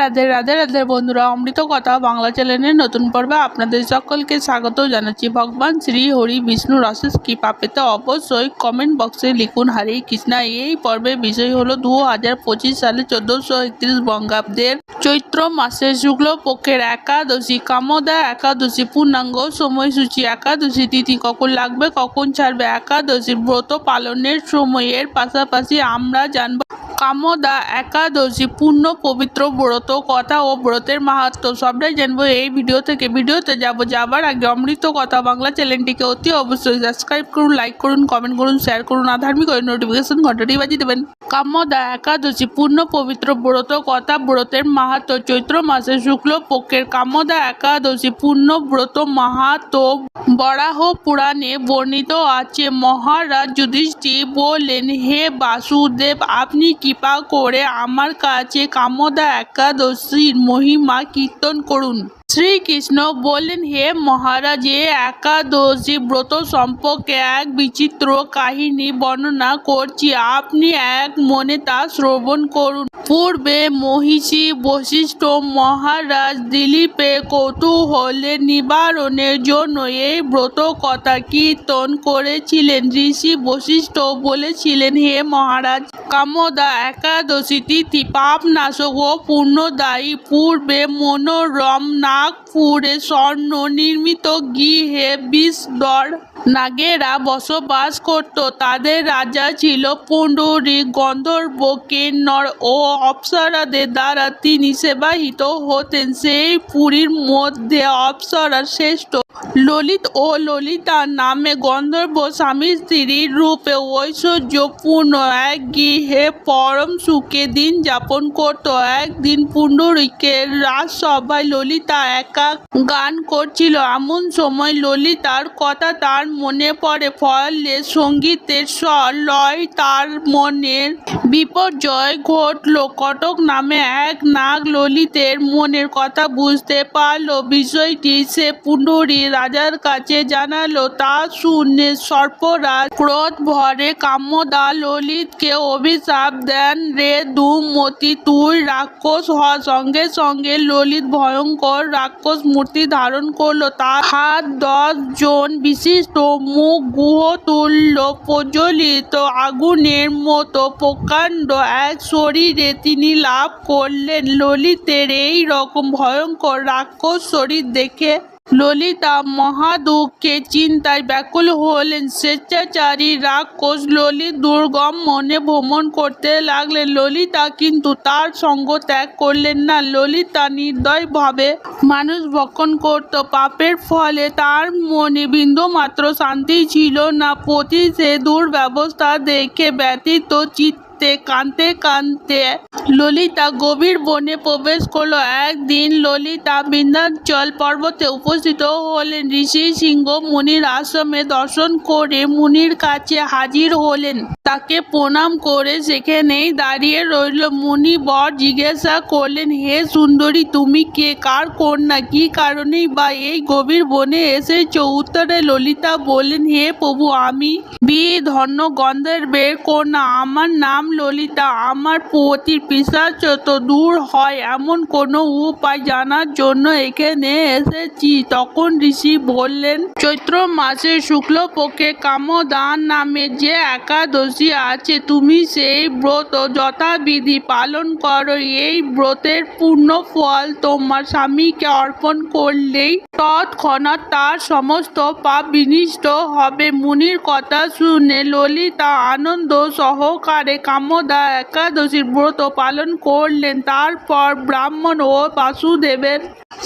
রাধে রাধে রাধে বন্ধুরা, অমৃত কথা বাংলা চ্যানেলের নতুন পর্বে আপনাদের সকলকে স্বাগত জানাচ্ছি। ভগবান শ্রী হরি বিষ্ণু রসেস কৃপা পেতে অবশ্যই কমেন্ট বক্সে লিখুন, হরে কৃষ্ণা। এই পর্বের বিষয় হলো দু হাজার পঁচিশ সালে চোদ্দশো একত্রিশ বঙ্গাব্দের চৈত্র মাসের শুক্ল পক্ষের একাদশী, কামদা একাদশী, পূর্ণাঙ্গ সময়সূচি একাদশী তিথি কখন লাগবে, কখন ছাড়বে একাদশী ব্রত পালনের সময়ের পাশাপাশি আমরা জানব কামদা, একাদশী, পূর্ণ পবিত্র ব্রত, কথা ও ব্রতের মাহাত্ম সবটাই জানব এই ভিডিও থেকে। ভিডিওতে যাব যাবার আগে অমৃত কথা বাংলা চ্যানেলটিকে অতি অবশ্যই সাবস্ক্রাইব করুন লাইক করুন কমেন্ট করুন শেয়ার করুন আধার্মিক ধার্মিক নোটিফিকেশন ঘন্টাটি বাজিয়ে দেবেন। কামদা একাদশী, পূর্ণ পবিত্র ব্রত, কথা ব্রতের মাহাত্ম, চৈত্র মাসে শুক্ল পক্ষের কামদা একাদশী, পূর্ণ ব্রত মাহাত্ম বরাহ পুরাণে বর্ণিত আছে। মহারাজ যুধিষ্ঠির বললেন, হে বাসুদেব, আপনি কৃপা করে আমার কাছে কামদা একাদশীর মহিমা কীর্তন করুন। শ্রীকৃষ্ণ বললেন, হে মহারাজ একাদশী ব্রত সম্পর্কে এক বিচিত্র কাহিনী বর্ণনা করছি। আপনি এক মনে তা শ্রবণ করুন। পূর্বে মহিষী বশিষ্ঠ মহারাজ দিলীপের কৌতূহলের নিবারণের জন্য এই ব্রত কথা কীর্তন করেছিলেন। ঋষি বশিষ্ঠ বলেছিলেন, হে মহারাজ, কামদা একাদশী তিথি পাপ নাশক ও পূর্ণদায়ী পূর্বে মনোরম নাগপুরে স্বর্ণ নির্মিত গৃহে বিষদর নাগেরা বসবাস করত। তাদের রাজা ছিল পুণ্ডরী গন্ধর্ব কিন্নর ও অপ্সরাদের দ্বারা তিনি সেবাহিত হতেন। সেই পুরীর মধ্যে অপ্সরা শ্রেষ্ঠ ললিত ও ললিতা নামে গন্ধর্ব স্বামী স্ত্রীর রূপে ঐশ্বর্যপূর্ণ এক গৃহে পরম সুখে দিন যাপন করত। একদিন পুণ্ডরীকের রাজসভায় ললিতা একা গান করছিল। এমন সময় ললিতার কথা তার মনে পড়ে। ফলে সঙ্গীতের স্বর লয় তার মনের বিপর্যয় ঘটলো। কটক নামে এক নাগ ললিতের মনের কথা বুঝতে পারল। বিষয়টি সে পুণ্ডরী রাজার কাছে জানালো, তা শুনে সর্পরাজ ক্রোধ ভরে কাম্যদা ললিতকে অভিশাপ দেন রে দুমতি। তুই রাক্ষস হ সঙ্গে সঙ্গে ললিত ভয়ঙ্কর রাক্ষস মূর্তি ধারণ করল। তার হাত দশ জন বিশিষ্ট মুখ গুহ তুল্য প্রজ্বলিত আগুনের মতো প্রকাণ্ড এক শরীরে তিনি লাভ করলেন। ললিতের এই রকম ভয়ঙ্কর রাক্ষস শরীর দেখে ললিতা মহাদুঃখে চিন্তায় ব্যাকুল হলেন। স্বেচ্ছাচারী রাক্ষস ললিত দুর্গম মনে ভ্রমণ করতে লাগলেন। ললিতা কিন্তু তার সঙ্গ ত্যাগ করলেন না। ললিতা নির্দয়ভাবে মানুষ ভক্ষণ করত। পাপের ফলে তার মনে বিন্দু মাত্র শান্তি ছিল না। পতি সে দুর্ব্যবস্থা দেখে ব্যতীত চিত্ত কাঁদতে কাঁদতে কাঁদতে ললিতা গভীর বনে প্রবেশ করল। একদিন ললিতা বিন্ধ্যাচল পর্বতে উপস্থিত হলেন। ঋষি সিংহ মুনির আশ্রমে দর্শন করে মুনির কাছে হাজির হলেন। তাকে প্রণাম করে সেখানেই দাঁড়িয়ে রইল। মুনি বর জিজ্ঞাসা করলেন, হে সুন্দরী, তুমি কে? কার কন্যা? কি কারণেই বা এই গভীর বনে এসেছ? উত্তরে ললিতা বললেন, হে প্রভু, আমি বি ধন্য গন্ধর্বের কন্যা। আমার নাম ললিতা। আমার পতির পিসাচ তো দূর হয়, এমন কোনো উপায় জানার জন্য এখানে এসেছি। তখন ঋষি বললেন, চৈত্র মাসের শুক্লপক্ষে কামদান নামে যে একাদশী আছে, তুমি সেই ব্রত যথাবিধি পালন করো। এই ব্রতের পূর্ণ ফল তোমার স্বামীকে অর্পণ করলেই তৎক্ষণাৎ তার সমস্ত পাপ বিনিষ্ট হবে। মুনির কথা শুনে ললিতা আনন্দ সহকারে কামদা একাদশীর ব্রত পালন করলেন। তারপর ব্রাহ্মণ ও বাসুদেবের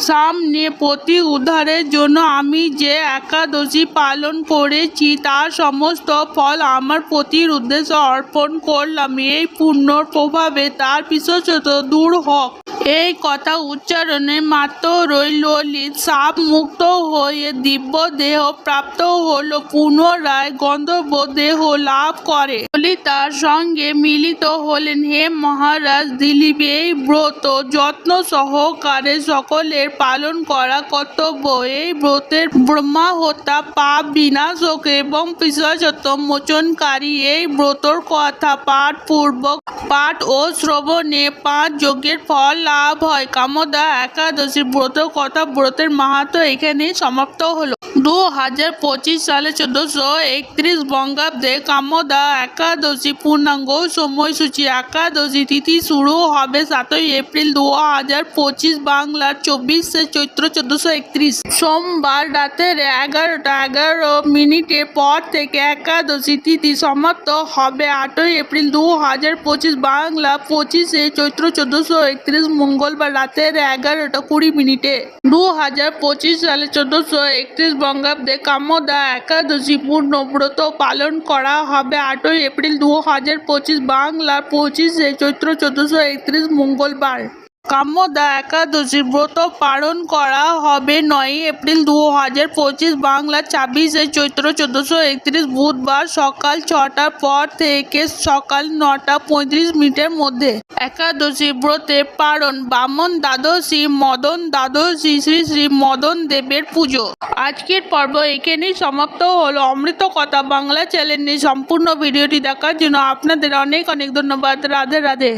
সামনে প্রতি উদ্ধারের জন্য আমি যে একাদশী পালন করেছি তার সমস্ত ফল আমার পতির উদ্দেশ্যে অর্পণ করলাম। এই পুণ্যর প্রভাবে তার বিশেষত দূর হোক। এই কথা উচ্চারণে মাত্রই ললিত সাপ মুক্ত হয়ে দিব্য দেহ প্রাপ্ত হলো, পুনরায় গন্ধর্ব দেহ লাভ করে। ললিতার সঙ্গে মিলিত হলেন হে মহারাজ দিলীপ, এই ব্রত যত্ন সহকারে সকলের পালন করা কর্তব্য। এই ব্রতের ব্রহ্মা হত্যা, পাপ বিনাশক এবং পিসাচত মোচনকারী এই ব্রতর কথা পাঠ পূর্বক, পাঠ ও শ্রবণে পাঁচ যজ্ঞের ফল লাভ হয়। কামদা একাদশী ব্রত কথা ব্রতের মাহাত্ম এখানে সমাপ্ত হলো। দু হাজার পঁচিশ সালে চোদ্দশো একত্রিশ বঙ্গাব্দে কামদা একাদশী পূর্ণাঙ্গ সময়সূচি একাদশী তিথি শুরু হবে সাতই এপ্রিল দু হাজার পঁচিশ বাংলার চব্বিশে চৈত্র চোদ্দশো একত্রিশ। সোমবার রাতের এগারোটা এগারো মিনিটের পর থেকে একাদশী তিথি সমাপ্ত হবে আটই এপ্রিল দু হাজার পঁচিশ বাংলা পঁচিশে চৈত্র চোদ্দশো একত্রিশ মঙ্গলবার রাতের এগারোটা কুড়ি মিনিটে। দু হাজার পঁচিশ সালে চোদ্দশো একত্রিশ বঙ্গাব্দে কামদা একাদশী পূর্ণব্রত পালন করা হবে আটই এপ্রিল দু হাজার পঁচিশ বাংলা পঁচিশে চৈত্র চোদ্দোশো একত্রিশ মঙ্গলবার। কাম্যদা একাদশী ব্রত পালন করা হবে নয় এপ্রিল দু হাজার পঁচিশ বাংলা ছাব্বিশে চৈত্র চোদ্দশো একত্রিশ বুধবার সকাল ছটার পর থেকে সকাল নটা পঁয়ত্রিশ মিনিটের মধ্যে একাদশী ব্রতে পালন। বামন দ্বাদশী, মদন দ্বাদশী, শ্রী শ্রী মদন দেবের পুজো। আজকের পর্ব এখানেই সমাপ্ত হলো। অমৃত কথা বাংলা চ্যানেলে সম্পূর্ণ ভিডিওটি দেখার জন্য আপনাদের অনেক অনেক ধন্যবাদ। রাধে রাধে।